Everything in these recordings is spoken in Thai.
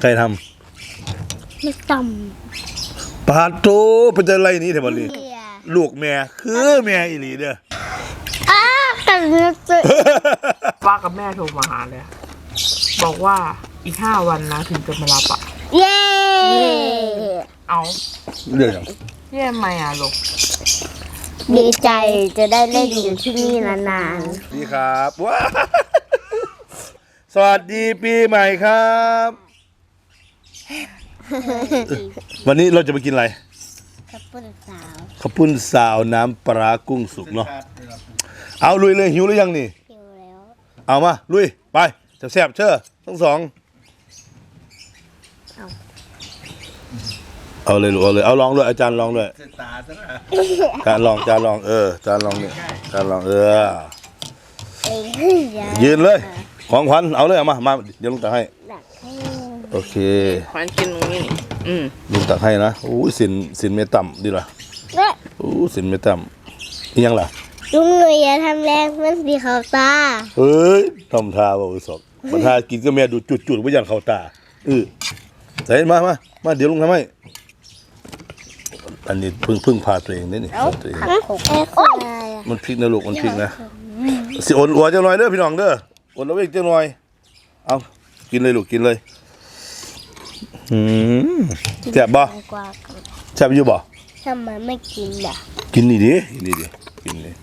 ใครทไม่ต่ำปาโตเป็นจะไรนี้แถวบ้านนี้ำเบียลูกแม่คือแม่อีหลีเด้อ อ้ากันนึกจะป้ากับแม่โทรมาหาเลยบอกว่าอีกห้าวันนะถึงจะมารับอะเย้เอาเรื่องหยังเยี่ยมไหมอะลูกดีใจจะได้เล่นอยู่ที่นี่นานดีครับว้า สวัสดีปีใหม่ครับ วันนี้เราจะไปกินอะไรๆกับปุ้นสาวข้าวปุ้นสาวน้ำปลากุ้งสุกเนาะเอาลุยเลยหิวหรือยังนี่ หิวแล้วเอามาลุยไปแซ่บๆเชื่อทั้งสองเอาเลยลูกเอาเลยเอาลองด้วยอาจารย์ลองด้วยจานลองจานลองเออจานลองเนี่ยจานลองเออ เอ้ยอยายืนเลย ของขวัญเอาเลยเอามามาเดี๋ยวลุงตักให้ดักให้ โอเคขวัญกินตรงนี้นี่อืมลุงตักให้นะอู้ยสินสินเมต่ำดีละและอู้สินเมต่ำอิหยังล่ะลุงหนุ่ยอย่าทำแรงมันสีขาวตาเฮ้ยทำท่าบอกสอกมันท่ากินก็แม่ดูจุดๆไว้ยันเข้าตาเออใส่มามามาเดี๋ยวลุงทำให้อันนี้เพิ่งเพิ่งพาตัวเองนี่นี่พาตัวเองผักหกเอ้ควายอะมันพริกนะลูกมันพริกนะสิโอนอัวจังหน่อยเด้อพี่น้องเด้อโอนเอาไว้จังหน่อยเอากินเลยลูกกินเลย อืมแซ่บบ่กว่าแซ่บอยู่บ่ทำไมไม่กินอะกินนี่ดิกินนี่ดิกินเลย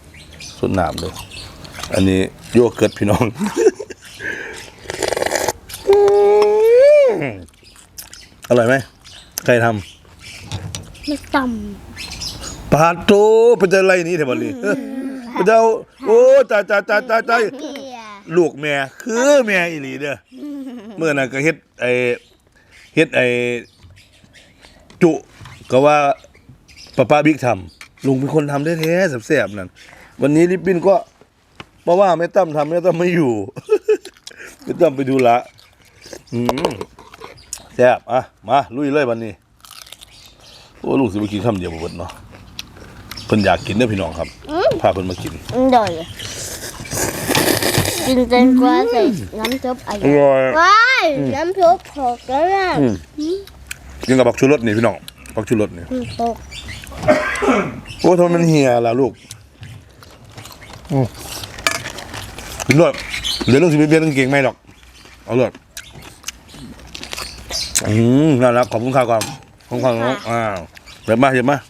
สดน้ำเลย อันนี้โยเกิร์ตพี่น้องอร่อยไหมใครทไม่ต่ำปาโตเป็นจะไรนี้แถวบ้านนี้เอ้อเป็นเจ้าโอ้ตายตายตายตายตายำเบียลูกแม่คือแม่อีหลีเด้อเมื่อนั้นก็เฮ็ดไอ เฮ็ดไอจุก็ว่าป้าป้าบิ๊กทำลุงเป็นคนทำได้แท้ๆแซ่บๆนั่นวันนี้ลิปปินก็เพราะว่าไม่ตั้มทำไม่ตั้มไม่อยู่ ไม่ตั้มไปดูละอืมแซ่บอะมาลุยเลยวันนี้โอ้ลุงสิไปกินคำเดียวบ่เบิดเนาะเพิ่นอยากกินเด้อพี่น้องครับพาเพิ่นมากินโดย กินจนกว่าใส่น้ำซุปอะไรอร่อยว้ายน้ำซุปหกแล้วนะอืม กินกับผักชูรสนี่พี่น้องผักชูรสนี่ตกโอ้ทำไมมันเหี่ยล่ะลูกอืมกินด้วยเดี๋ยวลุงสิไปเปลี่ยนกางเกงไม่หรอกเอาเลยอืมน่ารักขอบคุณข้าวก่อนขอบคุณข้าวน้องอ้าวเดี๋ยวมาเดี๋ยวมาก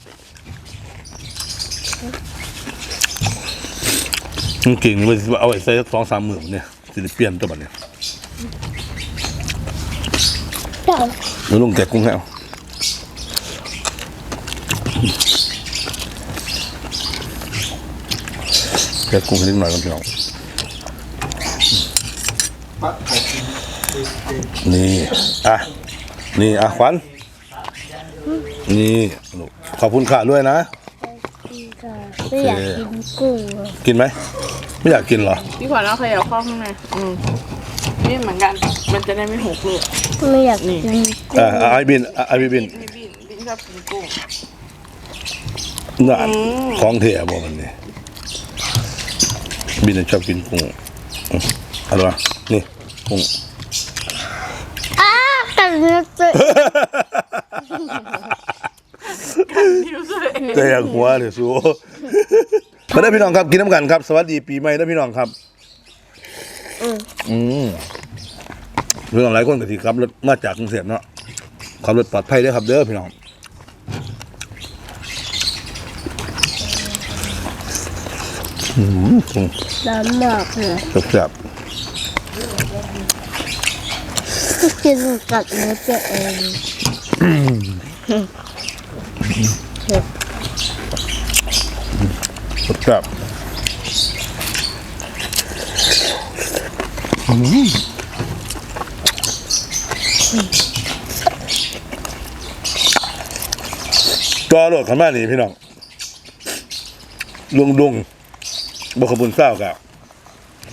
าง เกงนี่มันสิเอาไว้ใส่สักสองสามหมื่นเนี่ยสิเปลี่ยนตัวบัดเนี่ยเจ้าเดี๋ยวลงแกะกุ้งให้เอาแกะกุ้งให้นิดหน่อยก่อนพี่น้องนี่ อะ นี่ อะขวัญนี่ลูกขอบคุณค่ะด้วยนะ ไม่อยากกินกุ้งอะกินไหม ไม่อยากกินเหรอ พี่ขวัญเอาขยับเข้าข้างในอืมนี่เหมือนกัน มันจะได้ไม่หกลูกไม่อยากกินกุ้งอะอะไอบินอะไอบินให้บินบินชอบกินกุ้ง น่าอืม ของเถี่ยบอกมันนี่บินชอบกินกุ้งอืมเอะไรวะนี่กุ้งอ้ากันนึกจะนิ้วเลย แต่อย่างหัวเลยสูมาได้อพี่น้องครับกินน้ำกันครับ สวัสดีปีใหม่นะพี่น้องครับ อืมพี่น้องหลายคนก็ที่ขับรถมาจากกรุงเทพเนาะขับรถปลอดภัยเด้อครับเด้อพี่น้องอืมกุ้งร้อนมากเลยแซ่บกินกับเนื้อตัวเอง ๆแซ่บอืมก็โหลดขันมานี่พี่น้องลุงดุงบกขบุญเศร้ากับ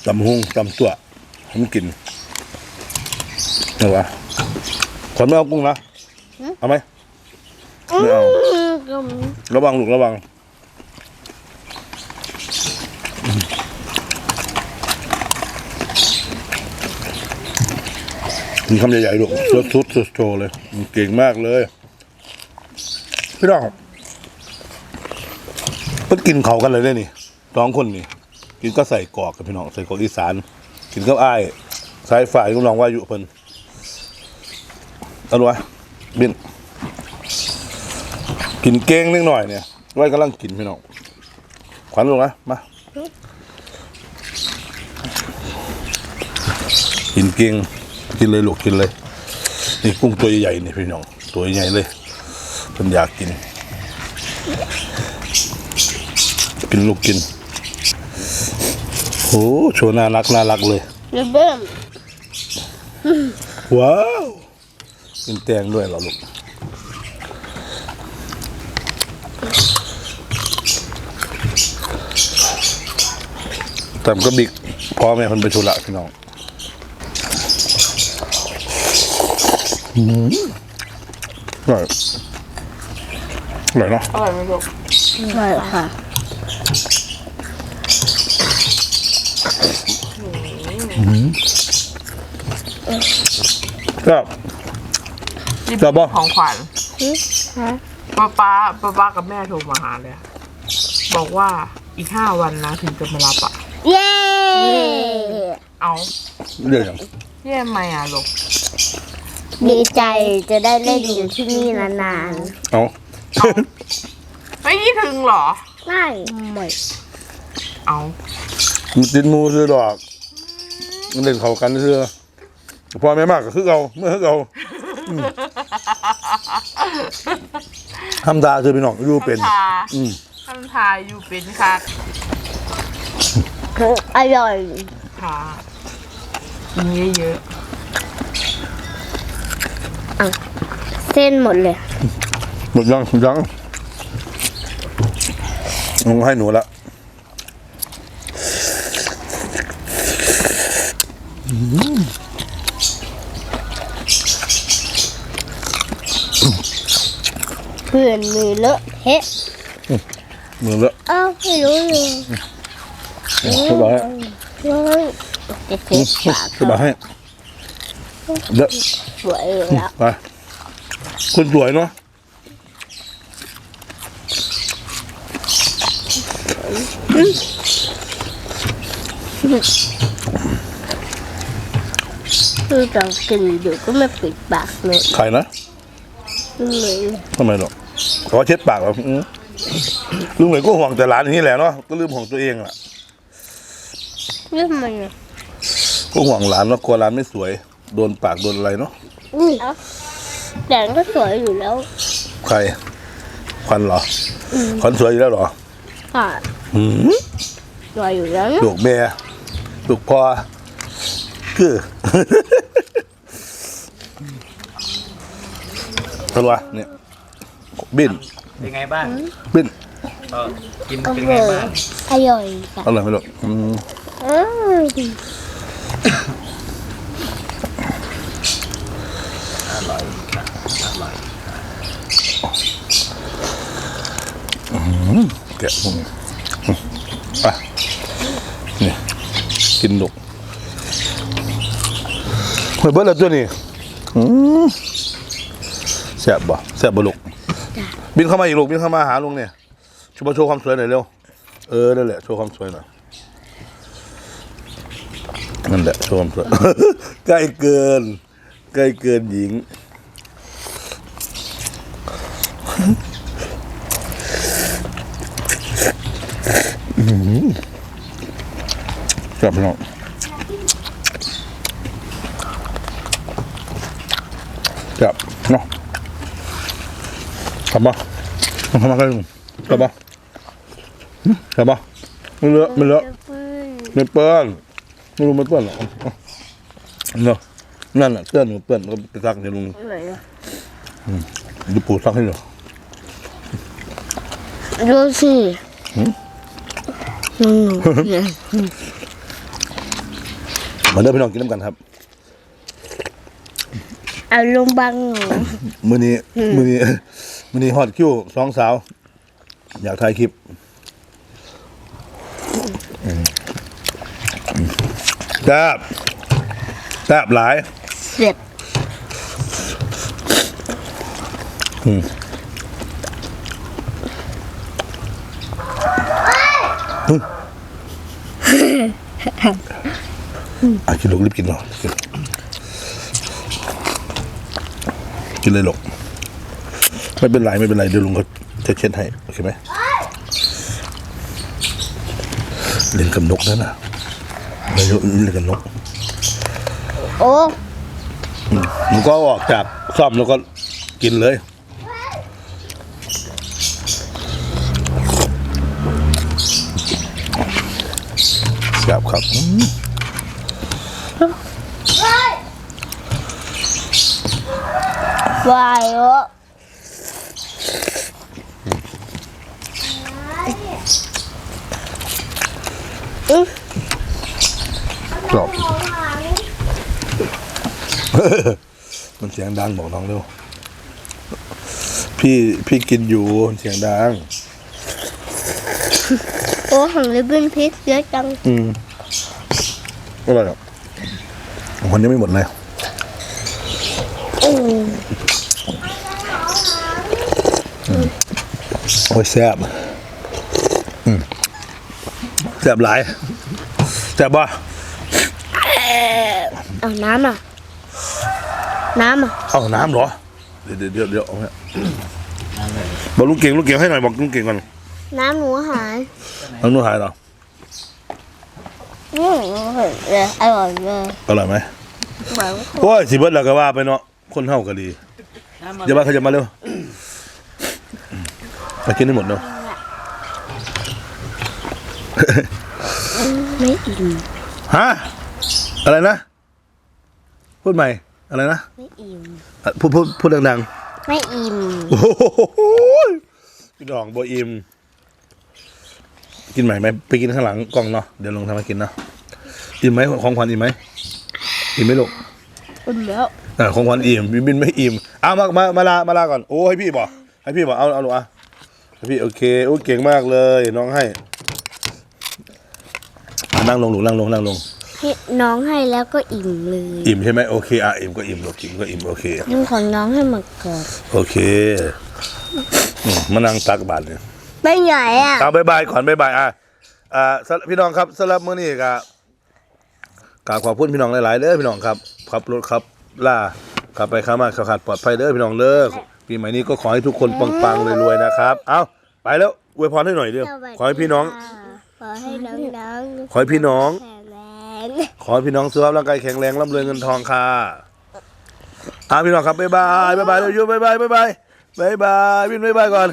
ตำหุงตำตัวผมกินเอาวะขวัญไม่เอากุ้งนะ เอาไหม ไม่เอาระวังลูกระวัง มีคำใหญ่ๆลูกรสทุดสุดโชว์เลย เก่งมากเลย พี่น้องเพิ่งกินเขากันเลยได้นี่สองคนนี่ กินก็ใส่กอกกับพี่น้องใส่กอกอีสาน กินก็อ้ายสายฝ่ายลุงน้องว่าอยู่เพิ่นอาดูวะบิน กินเก้งนิดหน่อยเนี่ยไว้กำลังกินพี่น้องขวัญลงนะมากินเก่งกินเลยลูกกินเลย นี่กุ้งตัวใหญ่ๆนี่พี่น้อง ตัวใหญ่เลยผมอยากกิน กินลูกกินโอ้โชว์น่ารักน่ารักเลยเริ่มเริ่มว้าวกินแตงด้วยเหรอลูก แต่ก็บิ๊กพ่อแม่คนไปธุระพี่น้องอืมอร่อยอร่อยเนาะอร่อยไหมลูกใช่ค่ะครับที่จะบอกของขวัญ ฮะ ป้าป้าป้าป้ากับแม่โทรมาหาเลยบอกว่าอีกห้าวันนะถึงจะมารับอะเย้เอาเรื่องอย่างเยี่ยมไหมอะลูกดีใจจะได้เล่นอยู่ที่นี่นานเอาไม่คิดถึงเหรอ ๆไม่ไม่เอามันติดหมูซื้อดอกมันเล่นเขากันซื้อพ่อแม่มากก็คือเอาเมื่อคือเอา อืมทำตาซื้อพี่น้องอยู่เป็นทำทาอืมทำทาอยู่เป็นค่ะอร่อยค่ะกินเยอะเส้นหมดเลย หมดยังยังลงให้หนูละ เพื่อนมีเลอะเทะเหมือนละเอ้าไม่รู้เลยสบายเฮ้ยจะเทะปากสบายให้เด้อสวยอยู่แล้วไปคนสวยเนาะคือจะกินอยู่ก็ไม่ปิดปากเลยใครนะเลยทำไมหรอก ขอเช็ดปากเหรออืมลุงเหลยก็ห่วงแต่หลานอย่างนี้แหละเนาะก็ลืมห่วงตัวเองล่ะเรื่องมันอะก็ห่วงหลานเนาะกลัวหลานไม่สวย โดนปากโดนอะไรเนาะอืมแต่ก็สวยอยู่แล้ว ใครควันเหรอควันสวยอยู่แล้วเหรอค่ะหืมสวยอยู่แล้วนะลูกแม่ลูกพ่อคือทะเลาะเนี่ย บินเป็นไงบ้างบินเออกินอเป็นร่ไงอยบ้างอร่อยค่ะอร่อยไหมลูกอืมอืมอร่อยค่ะอร่อยแกะมึงไปนี่กินลูกเฮ้ยเบิร์ดแล้วตัวนี้อืมแซ่บบ่แซ่บบ่ลูก บินเข้ามาอีกลูกบินเข้ามาหาลุงเนี่ยโชว์มาโชว์ความสวยหน่อยเร็วเออนั่นแหละโชว์ความสวยหน่อยนั่นแหละโชว์ความสวย ใกล้เกิน ใกล้เกินหญิงกลับไปน้องกลับเนาะกลับมาทำมากันกลับมาหึกลับมาไม่เลอะไม่เลอะไม่เปื้อนไม่รู้ไม่เปื้อนหรอกเอาเนาะนั่นแหละเปื้อนหนูเปื้อนก็ไปซักให้ลุงอร่อยอะดูปูซักให้หน่อยดูสิหนูเนี่ยมาเด้อพี่น้องกินน้ำกันครับเอาลงบังหนูมือนี้มือนี้ มินิฮอตคิวสองสาว อยากถ่ายคลิปแซบแซบหลายเสียบอะกินลูกรีบกินหรอกินเลยหรอก ไม่เป็นไรไม่เป็นไรเดี๋ยวลุงเขาจะเช็ดให้โอเคไหมเล่นกับนกนั่นน่ะไม่รู้เล่นกับนกโอ้มันก็ออกจากซ่อมแล้วก็กินเลยครับครับอืมวายโอ้ กรอบมันเสียงดังบอกน้องเร็วพี่พี่กินอยู่มันเสียงดัง โอ้ของลิบบิ้นพริกเยอะจัง อืมอร่อยครับคนยังไม่หมดเลยอืมโอ้ยแซ่บอืม แซ่บหลายแซ่บบ่เอาน้ำอะ น้ำอะ เอาน้ำเหรอ เดี๋ยวเดี๋ยวเดี๋ยวเอาเนี่ยบอกลุงเก่งลุงเก่งให้หน่อยบอกลุงเก่งก่อน น้ำหนูหายน้องนุ่นหายเหรออืมเลยอร่อยเลยอร่อยไหมเหมือนโอ้ยสิเบิดแล้วก็ว่าไปเนาะคนเฮาก็ดีน้ำมันอย่ามาเขาจะมาเร็วมากินให้หมดเนาะ ไม่อิ่มฮะอะไรนะ พูดใหม่ อะไรนะ ไม่อิ่มอะพูดพูดพูดดังไม่อิ่มๆโอ้โหพี่ดองโบอิม กินใหม่ไหมไปกินข้างหลังกล้องเนาะเดี๋ยวลงทำมากินเนาะอิ่มไหมของขวัญอิ่มไหมอิ่มไหมลูกอิ่มแล้วอ่าของขวัญอิ่มบินบินไม่อิ่มเอามามามาลามาลาก่อนโอ้ให้พี่บอกให้พี่บอกเอาเอาลูกอะให้พี่โอเคโอ้เก่งมากเลยน้องให้อะ นั่งลงหนูนั่งลงนั่งลงพี่น้องให้แล้วก็อิ่มเลยอิ่มใช่ไหมโอเคอะอิ่มก็อิ่มลูกอิ่มก็อิ่มโอเคลุงของน้องให้หมดก่อนโอเคอืมมานั่งตักบาทเนี่ยไปไหนอะเอาบายบายก่อนบายบายอะอ่าสำหรับพี่น้องครับสำหรับมื้อนี้ก็กราบขอบคุณพี่น้องหลายๆเด้อพี่น้องครับขับรถครับล่าขับไปข้ามาขับขาดปลอดภัยเด้อพี่น้องเด้อปีใหม่นี้ก็ขอให้ทุกคนปังๆรวยๆนะครับ เอาไปแล้วอวยพรให้หน่อยเดียวขอให้พี่น้อง ขอให้น้องน้องขอให้พี่น้อง แข็งแรงขอให้พี่น้องสุขภาพร่างกายแข็งแรงร่ำรวยเงินทองค่ะอ่าพี่น้องครับบ๊ายบายบ๊ายบายเร็วยูบ๊ายบายบ๊ายบายบ๊ายบายวินบ๊ายบายก่อน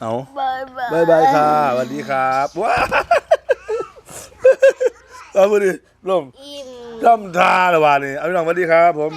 เอาบายบายบายบายค่ะสวัสดีครับว้าเอาไปดิลมอิ่มจำทาละวันนี้เอาพี่น้องสวัสดีครับผม